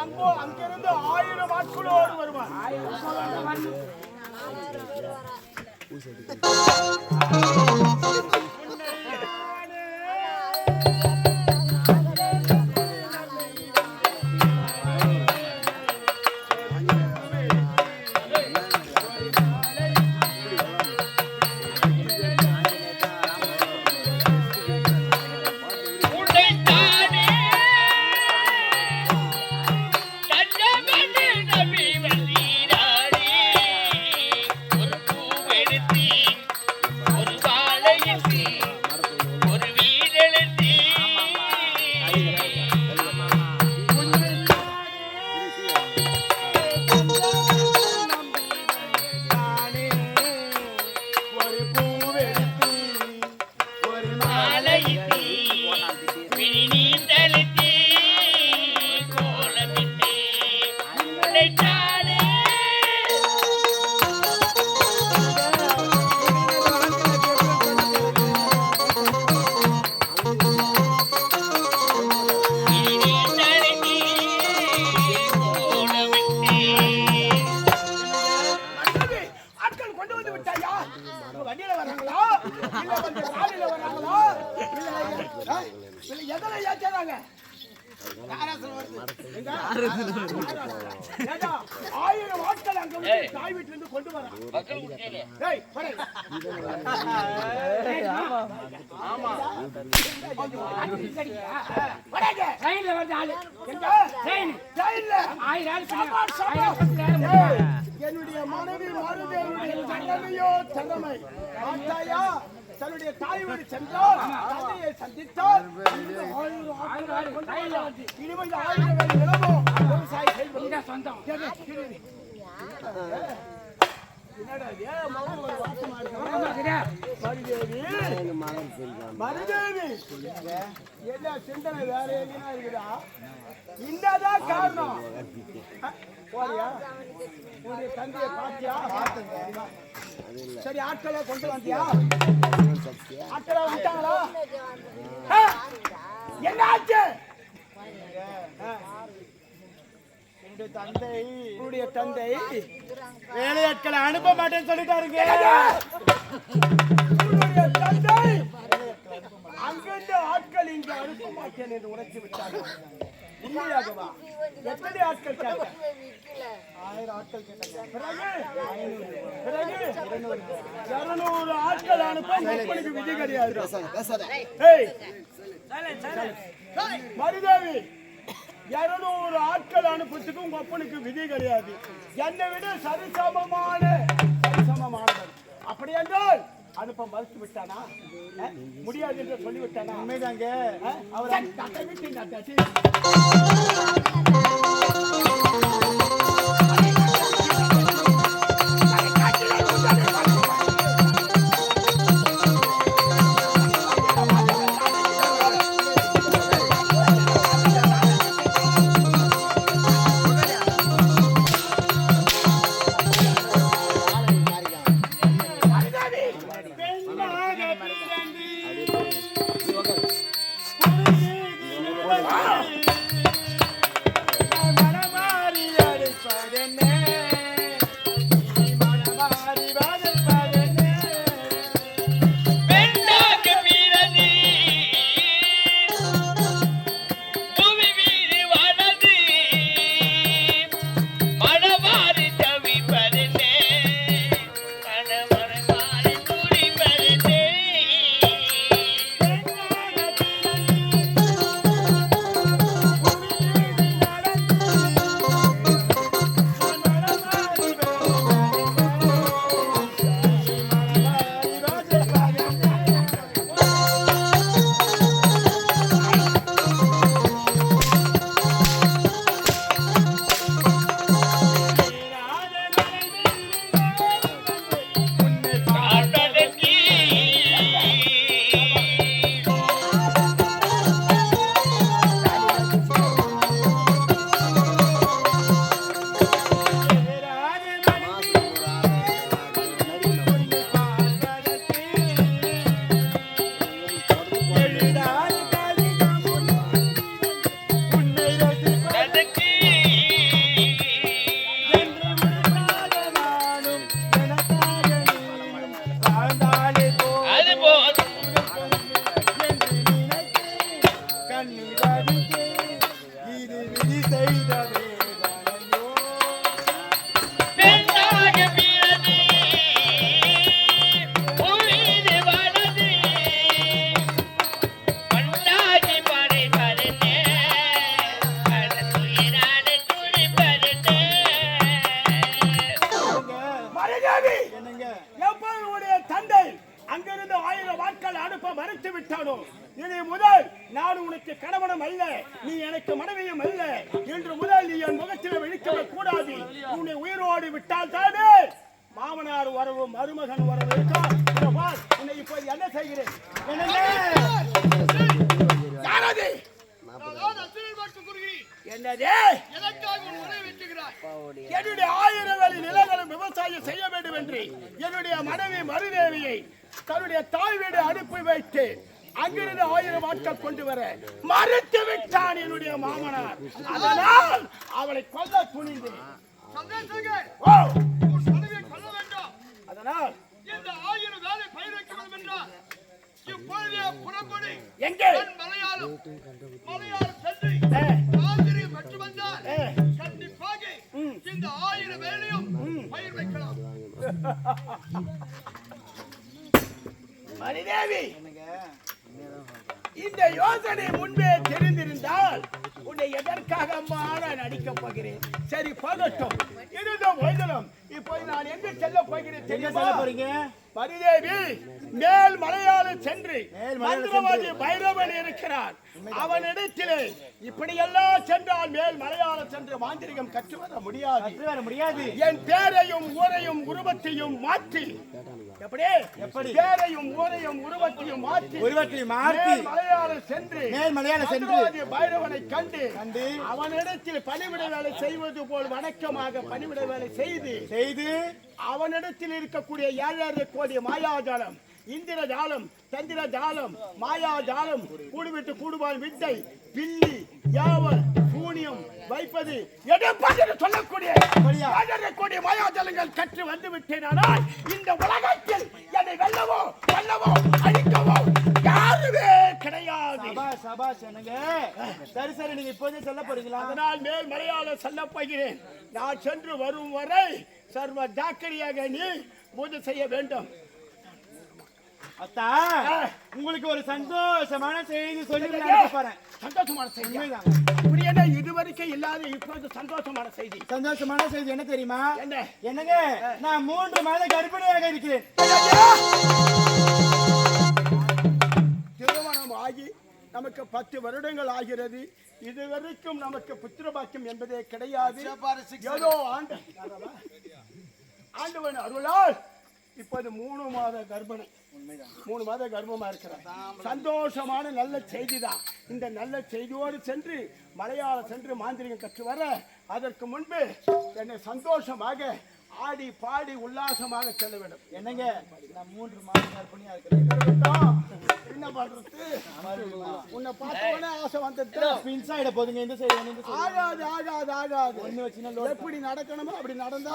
அங்கோ அங்கிருந்து ஆயிரம் ஆட்களோடு வருவான் ஆயிரம் ஆட்கள் அங்க வந்து தாய் வீட்டுல இருந்து கொண்டு வர ட்ரெயின்ல ஆளு ட்ரெயின் ட்ரெயின்ல. ஆயிரம் ஆள் பின்னாடி. என்னுடைய மனைவி மருதேவனுடைய தண்டனையோ தண்டமை ஆத்தாயா தன்னுடைய தாய் வீடு சென்றால் தந்தையை சந்தித்தால் இருபது ஆயிரம் இருபது ஆயிரம் விவசாயி சொந்தம் என்ன சிந்தனை வேற எங்கேயா இருக்குதா இந்ததான் காரணம் அஹ், போறியா உன்னுடைய தந்தையை பாத்தியா சரி ஆட்களை கொண்டு வந்தியா ஆட்களை வந்துட்டாங்களா என்ன ஆச்சு உன்னுடைய தந்தை. வேலையாட்களை அனுப்ப மாட்டேன்னு சொல்லிட்டாருங்க. உன்னுடைய தந்தை. அங்கிருந்து ஆட்கள் இங்கு அனுப்ப மாட்டேன் என்று உரைத்து விட்டார்கள். உண்மையாகவா? எத்தனை ஆட்கள் கேட்டேன் ஆயிரம் ஆட்கள் கேட்டாங்க. பிறகு? பிறகு? இருநூறு. ஆட்கள் அனுப்ப உங்களுக்கு விதி கிடையாது. மருதேவி இருநூறு ஆட்கள் அனுப்புறதுக்கு உங்க அப்பனுக்கு விதி கிடையாது. என்னை விட சரிசமமான சரிசமமானவர். அப்படி என்றால் அனுப்ப மறுத்து விட்டானா? முடியாது என்று சொல்லி விட்டானா உண்மைதாங்க அவர் தட்டை. எனக்கு மனைவியும் அல்ல என்று முதல் என் முகத்தில் விழிக்கவே கூடாது உன்னை உயிரோடு விட்டால் தானே. மாமனார் வரவு மருமகன் வரவு. இருக்கும் உன்னை இப்போது என்ன செய்கிறேன்? என்னுடைய ஆயிரம் வேலி நிலங்களும் விவசாயம் செய்ய வேண்டும் என்று என்னுடைய மனைவி மருதேவியை தன்னுடைய தாய் வீடு அனுப்பி வைத்து அங்கிருந்து ஆயிரம் ஆட்கள் கொண்டு வர மறுத்து விட்டான் என்னுடைய மாமனார். அதனால் அவளை கொல்ல துணிந்தேன். ஓ! அதனால் இந்த ஆயிரம் வேலை பயிர் வைக்க வேண்டும் என்றால் இப்பொழுதே புறப்படு எங்கே? என் மலையாளம் மலையாளம் சென்று ஏ, மாதிரி பெற்று வந்தால் ஏ, கண்டிப்பாக ம். இந்த ஆயிரம் வேலையும் பயிர் வைக்கலாம் மருதேவி இந்த யோசனை முன்பே தெரிந்திருந்தால் உன்னை எதற்காக அம்மான நடிக்கப் போகிறேன்? சரி போகட்டும். இருந்தும் போய்தலும் இப்போது நான் எங்க செல்ல போகிறேன் தெரியுமா? போறீங்க? மரிதேவி மேல் மலையாளம் சென்று மந்திரவாதி. பைரவன் இருக்கிறான். அவனிடத்திலே இப்படியெல்லாம் சென்றால் மேல் மலையாளம் சென்று மாந்திரிகம் கற்று வர முடியாது. கற்று வர முடியாது. என் பேரையும் ஊரையும் உருவத்தையும் மாற்றி எப்படி எப்படி? பேரையும் ஊரையும் உருவத்தையும் மாற்றி உருவத்தை மாற்றி மேல் மலையாளம் சென்று மேல் மலையாளம் சென்று மந்திரவாதி பைரவனை கண்டு கண்டு அவனிடத்தில் பணிவிடை வேலை செய்வது போல் வணக்கமாக பணிவிடை வேலை செய்து செய்து அவனிடத்தில் இருக்கக்கூடிய ஏழரை கோடி மாயாஜாலம் இந்திர ஜாலம் சந்திர ஜாலம் மாயா ஜாலம் கூடுவிட்டு கூடுவான் வித்தை பில்லி யாவல் சூனியம் வைப்பது எடுப்பது என்று சொல்லக்கூடிய அப்படியா? ஏழரை கோடி மாயாஜாலங்கள் கற்று வந்து விட்டேனால் இந்த உலகத்தில் என்னை வெல்லவோ வெல்லவோ அழிக்கவோ யாருமே கிடையாது. சபா சபா என்னங்க சரி சரி நீங்க இப்போதே சொல்ல போறீங்களா? அதனால் மேல் மலையாளம் சொல்ல போகிறேன். நான் சென்று வரும் வரை சர்வ ஜாக்கிரதையாக நீ பூஜை செய்ய வேண்டும். அத்தா. உங்களுக்கு ஒரு சந்தோஷமான செய்தி சொல்லி சந்தோஷமான செய்தி என்ன இதுவரைக்கும் இல்லாத இப்போது சந்தோஷமான செய்தி. சந்தோஷமான செய்தி. என்ன தெரியுமா? என்ன? என்னங்க? நான் மூன்று மாத கர்ப்பிணியாக இருக்கிறேன். திருமணம் ஆகி நமக்கு பத்து வருடங்கள் ஆகிறது. இதுவரைக்கும் நமக்கு புத்திர பாக்கியம் என்பதே கிடையாது. ஏதோ ஆண்டு. ஆண்டவன் அருளால் இப்போது மூணு மாத கர்ப்பிணி மூணு மாத கர்ப்பமா இருக்கிறார். சந்தோஷமான நல்ல செய்தி தான் இந்த நல்ல செய்தியோடு சென்று மலையாளம் சென்று மாந்திரிகம் கற்று வர அதற்கு முன்பு என்னை சந்தோஷமாக ஆடி பாடி உல்லாசமாக செல்ல வேண்டும். என்னங்க? நான் மூன்று மாதம் கர்ப்பிணியா இருக்கிறேன். என்ன பண்றது? உன்னை பார்த்த உடனே ஆசை வந்துட்டு போதுங்க இந்த சைடு ஆகாது ஆகாது ஆகாது. ஒண்ணு வச்சுன்னா எப்படி நடக்கணுமோ அப்படி நடந்தா